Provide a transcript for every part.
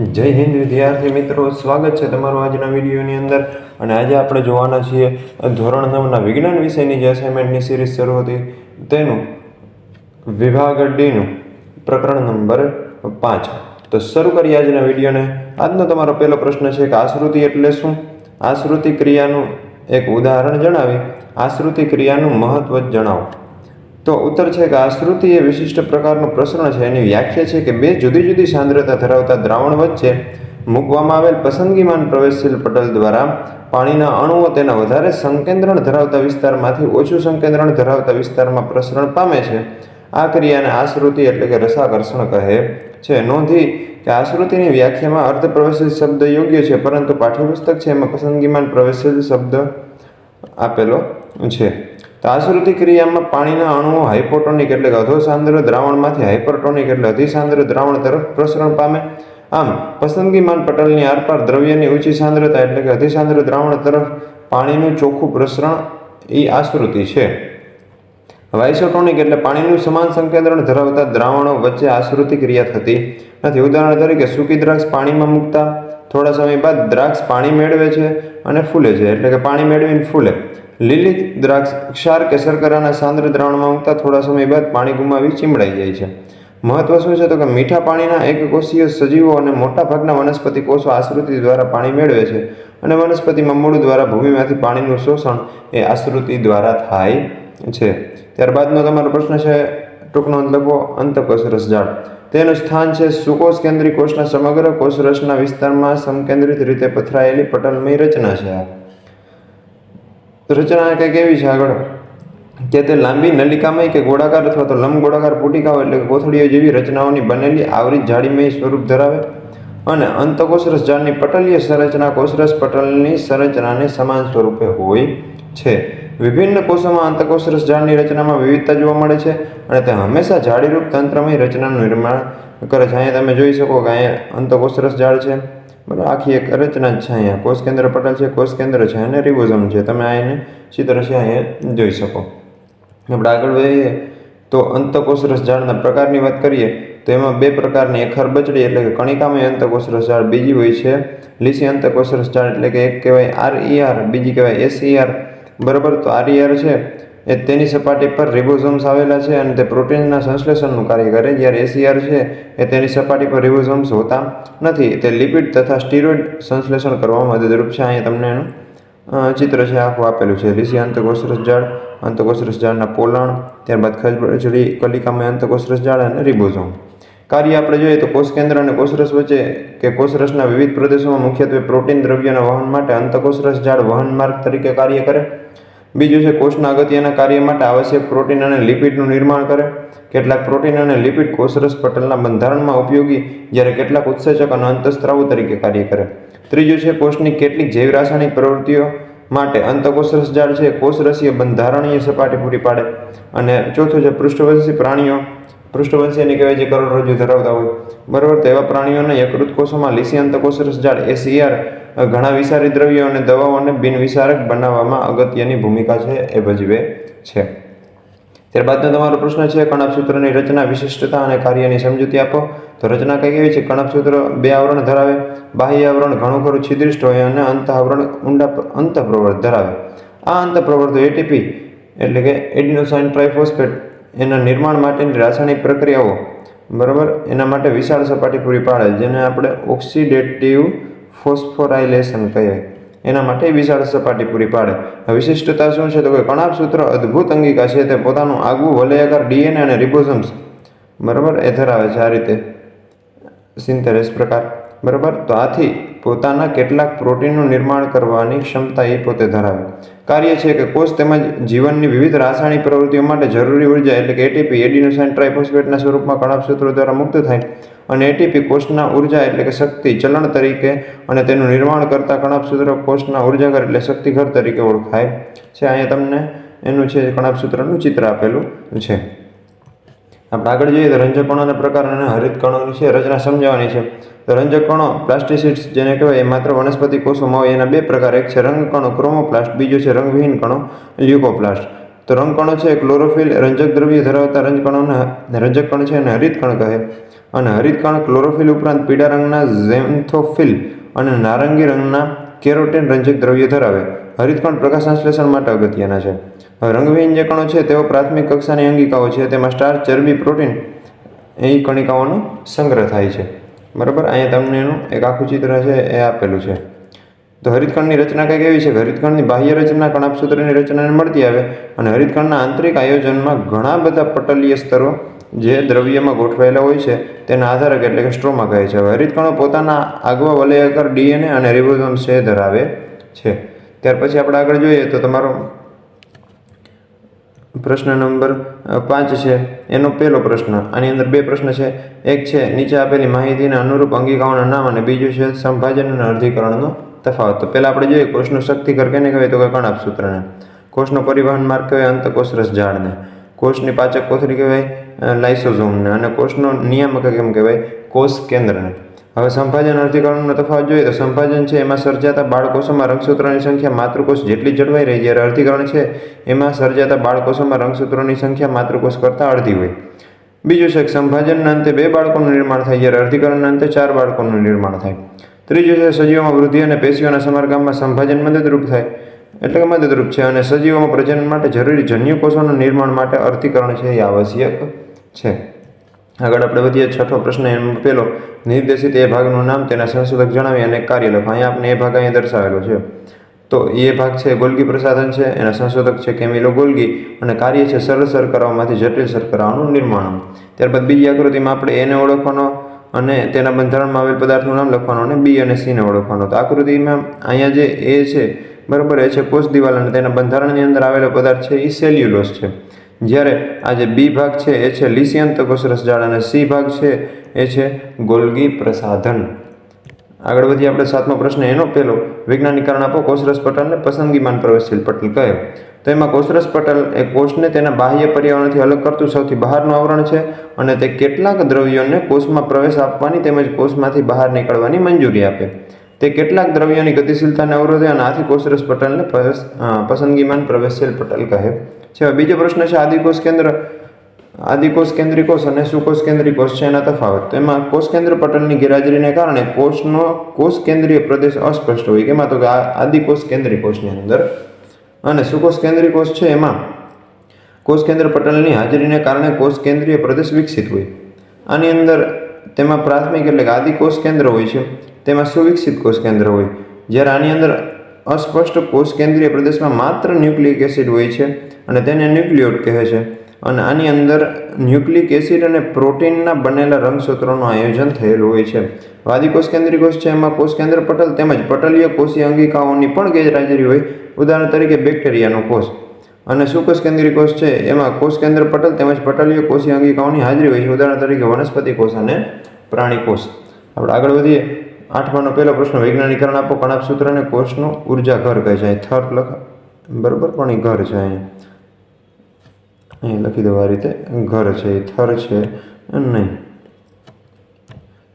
જય હિન્દ વિદ્યાર્થી મિત્રો, સ્વાગત છે તમારું આજના વિડીયોની અંદર. અને આજે આપણે જોવાના છીએ ધોરણ નવના વિજ્ઞાન વિષયની જે અસાઇનમેન્ટની સિરીઝ શરૂ હતી, તેનું વિભાગ ડીનું પ્રકરણ નંબર પાંચ. તો શરૂ કરીએ આજના વિડીયોને. આજનો તમારો પહેલો પ્રશ્ન છે કે આશ્રુતિ એટલે શું? આશ્રુતિ ક્રિયાનું એક ઉદાહરણ જણાવી. આશ્રુતિ ક્રિયાનું મહત્વ જણાવો. તો ઉત્તર છે કે આશ્રુતિ એ વિશિષ્ટ પ્રકારનું પ્રસરણ છે. એની વ્યાખ્યા છે કે બે જુદી જુદી સાંદ્રતા ધરાવતા દ્રાવણ વચ્ચે મૂકવામાં આવેલ પસંદગીમાન પ્રવેશશીલ પટલ દ્વારા પાણીના અણુઓ તેના વધારે સંકેન્દ્રણ ધરાવતા વિસ્તારમાંથી ઓછું સંકેન્દ્રણ ધરાવતા વિસ્તારમાં પ્રસરણ પામે છે. આ ક્રિયાને આશ્રુતિ એટલે કે રસાકર્ષણ કહે છે. નોંધી કે આશ્રુતિની વ્યાખ્યામાં અર્ધ પ્રવેશશીલ શબ્દ યોગ્ય છે, પરંતુ પાઠ્યપુસ્તક છે. એમાં પસંદગીમાન પ્રવેશશીલ શબ્દ આપેલો છે. તો આશ્રુતિ ક્રિયામાં પાણીના અણુઓ હાઇપોટોનિક એટલે કે અધોસાંદ્ર દ્રાવણમાંથી હાઇપરટોનિક એટલે અધિસાંદ્ર દ્રાવણ તરફ પ્રસરણ પામે. આમ, પસંદગીમાન પટલની આરપાર દ્રવ્યની ઊંચી સાંદ્રતા એટલે કે અધિસાંદ્ર દ્રાવણ તરફ પાણીનું ચોખ્ખું પ્રસરણ એ આશ્રુતિ છે. વાઇસોટોનિક એટલે પાણીનું સમાન સંકેન્દ્રણ ધરાવતા દ્રાવણો વચ્ચે આશ્રુતિ ક્રિયા થતી નથી. ઉદાહરણ તરીકે સૂકી દ્રાક્ષ પાણીમાં મૂકતા થોડા સમય બાદ દ્રાક્ષ પાણી મેળવે છે અને ફૂલે છે. એટલે કે પાણી મેળવીને ફૂલે. લીલી દ્રાક્ષ ક્ષાર કે શર્કરાના સાંદ્ર દ્રાવણમાં મૂકતા થોડા સમય બાદ પાણી ગુમાવી ચીમડાઈ જાય છે. મહત્વ શું છે તો કે મીઠા પાણીના એકકોષીય સજીવો અને મોટાભાગના વનસ્પતિ કોષો આશ્રુતિ દ્વારા પાણી મેળવે છે અને વનસ્પતિમાં મૂળ દ્વારા ભૂમિમાંથી પાણીનું શોષણ એ આશ્રુતિ દ્વારા થાય છે. ત્યારબાદનો તમારો પ્રશ્ન છે, ટૂંકનો લખો, અંતકોષ રસજાળ. તેનું સ્થાન છે સુકોષ કેન્દ્રી કોષના સમગ્ર કોષરસના વિસ્તારમાં સમકેન્દ્રિત રીતે પથરાયેલી પટલમય રચના છે. આ રચના કંઈક એવી છે આગળ? કે તે લાંબી નલિકામય કે ગોળાકાર અથવા તો લંબ ગોળાકાર પુટિકાઓ એટલે કોથળીઓ જેવી રચનાઓની બનેલી આવરી જાળીમય સ્વરૂપ ધરાવે અને અંતકોષરસ જાળની પટલીય સંરચના કોષરસ પટલની સંરચનાને સમાન સ્વરૂપે હોય છે. વિભિન્ન કોષોમાં અંતકોષરસ ઝાડની રચનામાં વિવિધતા જોવા મળે છે અને તે હંમેશા જાળીરૂપ તંત્રમય રચનાનું નિર્માણ કરે છે. અહીંયા તમે જોઈ શકો કે અહીંયા અંતકોષરસ ઝાડ છે. બરાબર, આખી એક રચના જ છે અહીંયા. કોષ કેન્દ્ર પટલ છે, કોષ કેન્દ્ર છે અને રિબોઝમ છે. તમે એને ચિત્ર છે અહીંયા જોઈ શકો. આપણે આગળ વધીએ, તો અંતકોષરસ ઝાડના પ્રકારની વાત કરીએ, તો એમાં બે પ્રકારની એક ખરબચડી એટલે કે કણિકામય અંતકોષરસ ઝાડ બીજી હોય છે. લીસી અંતકોષરસ ઝાડ એટલે કે એક કહેવાય આર આર બીજી કહેવાય એસઈઆર બરાબર, તો આર છે એ તેની સપાટી પર રિબોઝોમ્સ આવેલા છે અને તે પ્રોટીનના સંશ્લેષણનું કાર્ય કરે. જ્યારે એસીઆર છે એ તેની સપાટી પર રિબોઝોમ્સ હોતા નથી. તે લિપિડ તથા સ્ટીરોઇડ સંશ્લેષણ કરવામાં મદદરૂપ છે. અહીંયા તમને એનું ચિત્ર છે, આખું આપેલું છે. લીસી અંતકોષરસ જાળ, અંતકોષરસ જાળના પોલાણ, ત્યારબાદ ખજબચડી કલિકામય અંતકોષરસ જાળ અને રિબોઝોમ કાર્ય આપણે જોઈએ તો કોષ કેન્દ્ર અને કોષરસ વચ્ચે કે કોષરસના વિવિધ પ્રદેશોમાં મુખ્યત્વે પ્રોટીન દ્રવ્યના વહન માટે અંતકોષરસ ઝાડ વહન માર્ગ તરીકે કાર્ય કરે. બીજું છે, કોષના અગત્યના કાર્ય માટે આવશ્યક પ્રોટીન અને લિપિડનું નિર્માણ કરે. કેટલાક પ્રોટીન અને લિપિડ કોષરસ પટલના બંધારણમાં ઉપયોગી, જ્યારે કેટલાક ઉત્સેચક અને અંતસ્ત્રાવો તરીકે કાર્ય કરે. ત્રીજું છે, કોષની કેટલીક જૈવ રાસાયણિક પ્રવૃત્તિઓ માટે અંતકોષરસ ઝાડ છે કોષરસીય બંધારણીય સપાટી પૂરી પાડે. અને ચોથું છે, પૃષ્ઠવંશી પ્રાણીઓ પૃષ્ઠવંશીયની કહેવાય જે કરોડરજ્જુ ધરાવતા હોય. બરાબર, તો એવા પ્રાણીઓના યકૃત કોષોમાં લીસી અંતકોષરસ ઝાડ એસીઆર ઘણા વિસારી દ્રવ્યો અને દવાઓને બિનવિસારક બનાવવામાં અગત્યની ભૂમિકા છે, એ ભજવે છે. ત્યારબાદનો તમારો પ્રશ્ન છે કણપસૂત્રની રચના વિશિષ્ટતા અને કાર્યની સમજૂતી આપો. તો રચના કઈ કેવી છે? કણપસૂત્ર બે આવરણ ધરાવે, બાહ્ય આવરણ ઘણું ખરું છિદ્રિષ્ટ હોય અને અંત આવરણ ઊંડા અંતપ્રવર્ત ધરાવે. આ અંતપ્રવર્તો એટીપી એટલે કે એડિનોસાઇન ટ્રાઇફોસ્ફેટ એના નિર્માણ માટેની રાસાયણિક પ્રક્રિયાઓ, બરાબર? એના માટે વિશાળ સપાટી પૂરી પાડે જેને આપણે ઓક્સિડેટિવ ફોસ્ફોરાઇલેશન કહીએ. એના માટે વિશાળ સપાટી પૂરી પાડે. વિશિષ્ટતા શું છે? તો કે કણાભસૂત્ર અદ્ભુત અંગિકા છે. તે પોતાનું આગવું વલયાકાર ડીએનએ અને રિબોઝમ્સ બરાબર? એ ધરાવે છે આ રીતે. સિન્થેરેસ પ્રકાર. બરાબર? તો આથી પોતાના કેટલાક પ્રોટીનનું નિર્માણ કરવાની ક્ષમતા એ પોતે ધરાવે. કાર્ય છે કે કોષ તેમજ જીવનની વિવિધ રાસાયણિક પ્રવૃત્તિઓ માટે જરૂરી ઊર્જા એટલે કે એટીપી એડિનોસાઇન ટ્રાઇફોસ્ફેટના સ્વરૂપમાં કણાભસૂત્રો દ્વારા મુક્ત થાય અને એટીપી કોષના ઊર્જા એટલે કે શક્તિ ચલણ તરીકે અને તેનું નિર્માણ કરતા કણાભસૂત્ર કોષના ઉર્જાઘર એટલે શક્તિઘર તરીકે ઓળખાય છે. અહીંયા તમને એનું છે કણાભસૂત્રનું ચિત્ર આપેલું છે. આપણે આગળ જોઈએ તો રંજકણોના પ્રકાર અને હરિતકણોની છે, રચના સમજાવવાની છે. તો રંજકણો પ્લાસ્ટિસિડ્સ જેને કહેવાય એ માત્ર વનસ્પતિ કોષોમાં હોય, એના બે પ્રકાર એક છે રંગકણો ક્રોમોપ્લાસ્ટ, બીજો છે રંગવિહીન કણો લ્યુકોપ્લાસ્ટ તો રંગકણો છે ક્લોરોફિલ રંજક દ્રવ્ય ધરાવતા રંજકણોને રંજક કણ છે અને હરિતકણ કહે. અને હરિતકણ ક્લોરોફિલ ઉપરાંત પીળા રંગના ઝેન્થોફિલ અને નારંગી રંગના કેરોટેન રંજક દ્રવ્ય ધરાવે. હરિતકણ પ્રકાશ સંશ્લેષણ માટે અગત્યના છે. રંગવિહીન જે કણો છે, તેઓ પ્રાથમિક કક્ષાની અંગિકાઓ છે, તેમાં સ્ટાર ચરબી પ્રોટીન એ કણિકાઓનો સંગ્રહ થાય છે. બરાબર? અહીંયા તમને એનું એક આખું ચિત્ર છે, એ આપેલું છે. તો હરિતકણની રચના કંઈક એવી છે કે હરિતકણની બાહ્ય રચના કણાપસૂત્રની રચનાને મળતી આવે અને હરિતકણના આંતરિક આયોજનમાં ઘણા બધા પટલીય સ્તરો જે દ્રવ્યમાં ગોઠવાયેલા હોય છે, તેના આધારક એટલે કે સ્ટ્રોમા કહે છે. હરિતકણો પોતાના આગવા વલયાકાર ડીએનએ અને રિબોઝોમ છે ધરાવે છે. ત્યાર પછી આપણે આગળ જોઈએ તો તમારો પ્રશ્ન નંબર પાંચ છે. એનો પહેલો પ્રશ્ન, આની અંદર બે પ્રશ્ન છે. એક છે, નીચે આપેલી માહિતીને અનુરૂપ અંગિકાઓના નામ અને બીજું છે, સંભાજન અને અર્ધીકરણનો તફાવત. તો પહેલાં આપણે જોઈએ, કોષનું શક્તિકર કેને કહેવાય તો કે કણાપ સૂત્રને કોષનો પરિવહન માર્ગ કહેવાય અંતકોષ રસ ઝાડને કોષની પાચક કોથળી કહેવાય લાઇસોઝોમને. અને કોષનો નિયામક કેમ કહેવાય? કોષ કેન્દ્રને હવે સંભાજન અર્ધીકરણનો તફાવત જોઈએ તો સંભાજન છે, એમાં સર્જાતા બાળકોષોમાં રંગસૂત્રોની સંખ્યા માતૃકોષ જેટલી જળવાઈ રહી જ્યારે અર્ધીકરણ છે, એમાં સર્જાતા બાળકોષોમાં રંગસૂત્રોની સંખ્યા માતૃકોષ કરતાં અડધી હોય. બીજું છે કે સંભાજનના અંતે બે બાળકોનું નિર્માણ થાય જ્યારે અર્ધીકરણના અંતે ચાર બાળકોનું નિર્માણ થાય. ત્રીજું છે સજીવોમાં વૃદ્ધિ અને પેશીઓના સમારકામમાં સંભાજન મદદરૂપ થાય. એટલે કે મદદરૂપ છે અને સજીવોમાં પ્રજનન માટે જરૂરી જન્યુકોષોના નિર્માણ માટે અર્ધીકરણ છે એ આવશ્યક છે. આગળ આપણે વધીએ, છઠ્ઠો પ્રશ્ન એમ પેલો, નિર્દેશિત એ ભાગનું નામ તેના સંશોધક જણાવી અને કાર્ય લખો અહીંયા આપણે એ ભાગ અહીંયા દર્શાવેલો છે. તો એ ભાગ છે ગોલગી પ્રસાધન છે, એના સંશોધક છે કેમિલો ગોલગી અને કાર્ય છે સરળ શર્કરાઓમાંથી જટિલ શર્કરાઓનું નિર્માણ. ત્યારબાદ બીજી આકૃતિમાં આપણે એને ઓળખવાનો અને તેના બંધારણમાં આવેલ પદાર્થનું નામ લખવાનું અને બી અને સીને ઓળખવાનો. તો આકૃતિમાં અહીંયા જે એ છે, બરાબર, એ છે કોષ દિવાલ અને તેના બંધારણની અંદર આવેલો પદાર્થ છે, એ સેલ્યુલોસ છે. જ્યારે આ જે બી ભાગ છે, એ છે લિસિયન કોષ રસજાળ અને સી ભાગ છે, એ છે ગોલગી પ્રસાધન. આગળ વધીએ આપણે સાતમો પ્રશ્ન. એનો પહેલો વૈજ્ઞાનિક કારણ આપો કોષરસ પટલને પસંદગીમાન પ્રવેશશીલ પટલ કહે તો એમાં કોષરસ પટલ એ કોષને તેના બાહ્ય પર્યાવરણથી અલગ કરતું સૌથી બહારનું આવરણ છે અને તે કેટલાક દ્રવ્યોને કોષમાં પ્રવેશ આપવાની તેમજ કોષમાંથી બહાર નીકળવાની મંજૂરી આપે. તે કેટલાક દ્રવ્યોની ગતિશીલતાને અવરોધે અને આથી કોષરસ પટલને પસંદગીમાન પ્રવેશશીલ પટલ કહે. છે, બીજો પ્રશ્ન છે આદિકોષ કેન્દ્ર. આદિકોષ કેન્દ્રિકોષ અને સુકોષ કેન્દ્રિકોષ છે એના તફાવત. તો એમાં કોષ કેન્દ્ર પટલની ગેરહાજરીને કારણે કોષનો, કોષ કેન્દ્રીય પ્રદેશ અસ્પષ્ટ હોય. કેમાં તો કે આદિકોષ કેન્દ્રી કોષની અંદર અને સુકોષ કેન્દ્રી કોષ છે એમાં. કોષ કેન્દ્ર પટલની હાજરીને કારણે કોષ કેન્દ્રીય પ્રદેશ વિકસિત હોય. આની અંદર તેમાં પ્રાથમિક એટલે કે આદિકોષ કેન્દ્ર હોય છે. તેમાં સુવિકસિત કોષ કેન્દ્ર હોય. જ્યારે આની અંદર અસ્પષ્ટ કોષ કેન્દ્રીય પ્રદેશમાં માત્ર ન્યુક્લિક એસિડ હોય છે. અને તેને ન્યુક્લિયોડ કહે છે. અને આની અંદર ન્યુક્લિક એસિડ અને પ્રોટીનના બનેલા રંગસૂત્રોનું આયોજન થયેલું હોય છે. વાદિકોષ કેન્દ્રી કોષ છે, એમાં કોષ કેન્દ્ર પટલ તેમજ પટલીય કોષીય અંગિકાઓની પણ ગેરહાજરી હોય. ઉદાહરણ તરીકે બેક્ટેરિયાનો કોષ. અને સુકોષ કેન્દ્રી કોષ છે? એમાં કોષ કેન્દ્ર પટલ તેમજ પટલીય કોષીય અંગિકાઓની હાજરી હોય છે. ઉદાહરણ તરીકે વનસ્પતિ કોષ અને પ્રાણી કોષ. આપણે આગળ વધીએ. આઠમાનો પહેલો પ્રશ્ન, વૈજ્ઞાનિકરણ આપો. કણાપ સૂત્ર અને કોષનું ઊર્જા ઘર કહે છે. અહીં થર લખ. બરાબર, પણ એ ઘર છે અહીંયા. અહીં લખી દેવા રીતે ઘર છે, એ થર છે નહીં.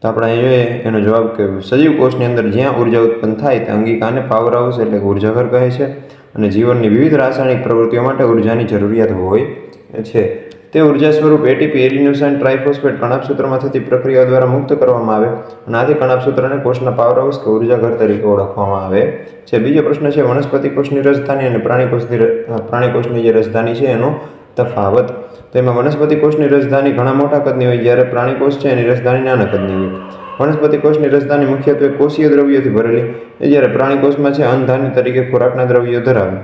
તો આપણે અહીં જોઈએ, એનો જવાબ કે સજીવ કોષની અંદર જ્યાં ઊર્જા ઉત્પન્ન થાય તે અંગિકાને પાવર હાઉસ એટલે કે ઉર્જાઘર કહે છે અને જીવનની વિવિધ રાસાયણિક પ્રવૃત્તિઓ માટે ઉર્જાની જરૂરિયાત હોય છે. તે ઊર્જા સ્વરૂપ એટીપી એડિનોસાઇન ટ્રાઇફોસ્ફેટ કણાપસૂત્રમાં થતી પ્રક્રિયાઓ દ્વારા મુક્ત કરવામાં આવે અને આથી કણાપસૂત્રને કોષના પાવર હાઉસ કે ઉર્જાઘર તરીકે ઓળખવામાં આવે છે. બીજો પ્રશ્ન છે, વનસ્પતિ કોષની રાજધાની અને પ્રાણી કોષની પ્રાણી કોષની જે રાજધાની છે, એનો તફાવત. તો એમાં વનસ્પતિ કોષની રસધાની ઘણા મોટા કદની હોય, જ્યારે પ્રાણી કોષ છે એની રસધાની નાના કદની હોય. વનસ્પતિ કોષની રસધાની મુખ્યત્વે કોષીય દ્રવ્યોથી ભરેલી, એ જ્યારે પ્રાણી કોષમાં છે અન્નધાની તરીકે ખોરાકના દ્રવ્યો ધરાવે.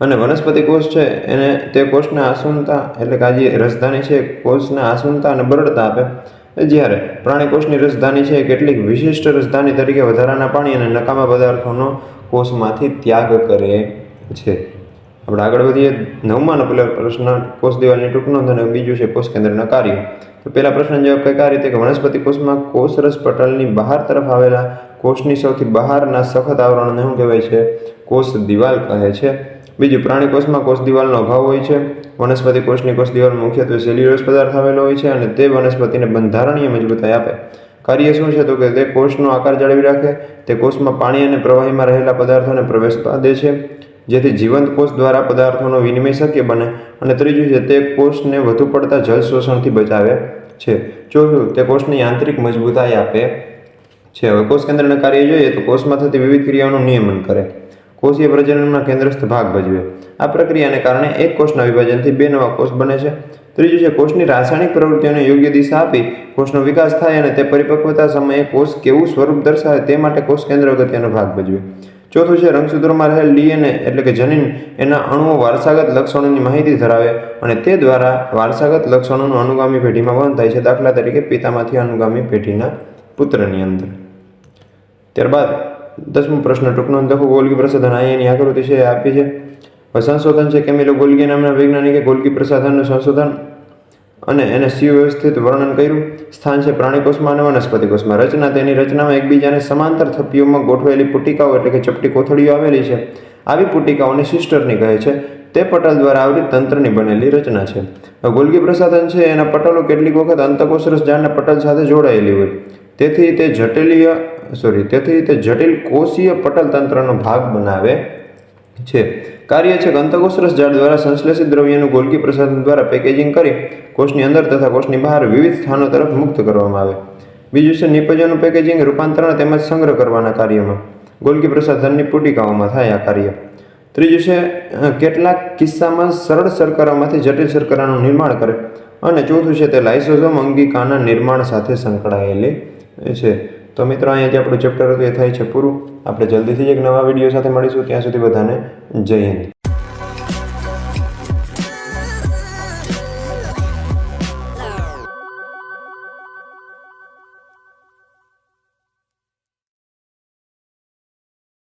અને વનસ્પતિ કોષ છે, એને તે કોષને આસુનતા એટલે કે આ જે રસધાની છે, કોષના આસુનતા અને બરડતા આપે. જ્યારે પ્રાણી કોષની રસધાની છે કેટલીક વિશિષ્ટ રસધાની તરીકે વધારાના પાણી અને નકામા પદાર્થોનો કોષમાંથી ત્યાગ કરે છે. આપણે આગળ વધીએ. નવમાનો પેલો પ્રશ્ન, કોષ દિવાલની ટૂંક નોંધ અને બીજું છે કોષ કેન્દ્રના કાર્ય. તો પહેલા પ્રશ્ન જવાબ કંઈક આ રીતે કે વનસ્પતિ કોષમાં કોષરસ પટલની બહાર તરફ આવેલા કોષની સૌથી બહારના સખત આવરણને શું કહેવાય છે? કોષ દિવાલ કહે છે. બીજું, પ્રાણી કોષમાં કોષ દિવાલનો અભાવ હોય છે. વનસ્પતિ કોષની કોષ દિવાલ મુખ્યત્વે સેલ્યુલોસ પદાર્થ આવેલો હોય છે અને તે વનસ્પતિને બંધારણીય મજબૂતાઈ આપે. કાર્ય શું છે તો કે તે કોષનો આકાર જાળવી રાખે. તે કોષમાં પાણી અને પ્રવાહીમાં રહેલા પદાર્થોને પ્રવેશવા દે છે. જેથી જીવંત કોષ દ્વારા પદાર્થોનો વિનિમય શક્ય બને અને ત્રીજું છે તે કોષને વધુ પડતા જળ શોષણથી બચાવે છે. ચોથું, તે કોષની આંતરિક મજબૂતાઈ આપે છે. હવે કોષ કેન્દ્રના કાર્ય જોઈએ તો કોષમાં થતી વિવિધ ક્રિયાઓનું નિયમન કરે. કોષીય પ્રજનનના કેન્દ્રસ્થ ભાગ ભજવે. આ પ્રક્રિયાને કારણે એક કોષના વિભાજનથી બે નવા કોષ બને છે. ત્રીજું છે, કોષની રાસાયણિક પ્રવૃત્તિઓને યોગ્ય દિશા આપી કોષનો વિકાસ થાય અને તે પરિપક્વતા સમયે કોષ કેવું સ્વરૂપ દર્શાવે તે માટે કોષ કેન્દ્ર અગત્યનો ભાગ ભજવે. ચોથું છે, રંગસૂત્રોમાં રહેલ ડીએનએ એટલે કે જનીન, એના અણુઓ વારસાગત લક્ષણોની માહિતી ધરાવે અને તે દ્વારા વારસાગત લક્ષણોનું અનુગામી પેઢીમાં વહન થાય છે. દાખલા તરીકે, પિતામાંથી અનુગામી પેઢીના પુત્રની અંદર. ત્યારબાદ, દસમો પ્રશ્ન, ટૂંકનો લખો. ગોલકી પ્રસાધન અહીંયાની આકૃતિ છે આપી છે. સંશોધન છે, કેમિલો ગોલ્ગી નામના વૈજ્ઞાનિકે ગોલ્ગી પ્રસાધનનું સંશોધન અને એને સુવ્યવસ્થિત વર્ણન કર્યું. સ્થાન છે પ્રાણીકોષમાં અને વનસ્પતિ કોષમાં રચના તેની રચનામાં એકબીજાને સમાંતર થપ્પીઓમાં ગોઠવેલી પુટિકાઓ એટલે કે ચપટી કોથળીઓ આવેલી છે. આવી પુટિકાઓને સિસ્ટરની કહે છે. તે પટલ દ્વારા આવરી તંત્રની બનેલી રચના છે. ગોલગી પ્રસાધન છે. એના પટલો કેટલીક વખત અંતકોષરસ ઝાડના પટલ સાથે જોડાયેલી હોય. તેથી તે જટિલીય સોરી તેથી તે જટિલ કોષીય પટલ તંત્રનો ભાગ બનાવે છે. કાર્ય છે કે અંતકોષરસ ઝાડ દ્વારા સંશ્લેષિત દ્રવ્યનું ગોલકી પ્રસાધન દ્વારા પેકેજિંગ કરી કોષની અંદર તથા કોષની બહાર વિવિધ સ્થાનો તરફ મુક્ત કરવામાં આવે. બીજું છે નિપજોનું પેકેજિંગ રૂપાંતરણ તેમજ સંગ્રહ કરવાના કાર્યમાં. ગોલકી પ્રસાધનની પુટિકાઓમાં થાય આ કાર્ય. ત્રીજું છે કેટલાક કિસ્સામાં સરળ શર્કરામાંથી જટિલ શર્કરાનું નિર્માણ કરે. અને ચોથું છે, તે લાઇસોઝોમ અંગિકાના નિર્માણ સાથે સંકળાયેલી છે. તો મિત્રો, અહીંયા જે આપણું ચેપ્ટર હતું એ થાય છે પૂરું. આપણે જલ્દીથી જ એક નવા વીડિયો સાથે મળીશું. ત્યાં સુધી બધાને જય હિન્દ.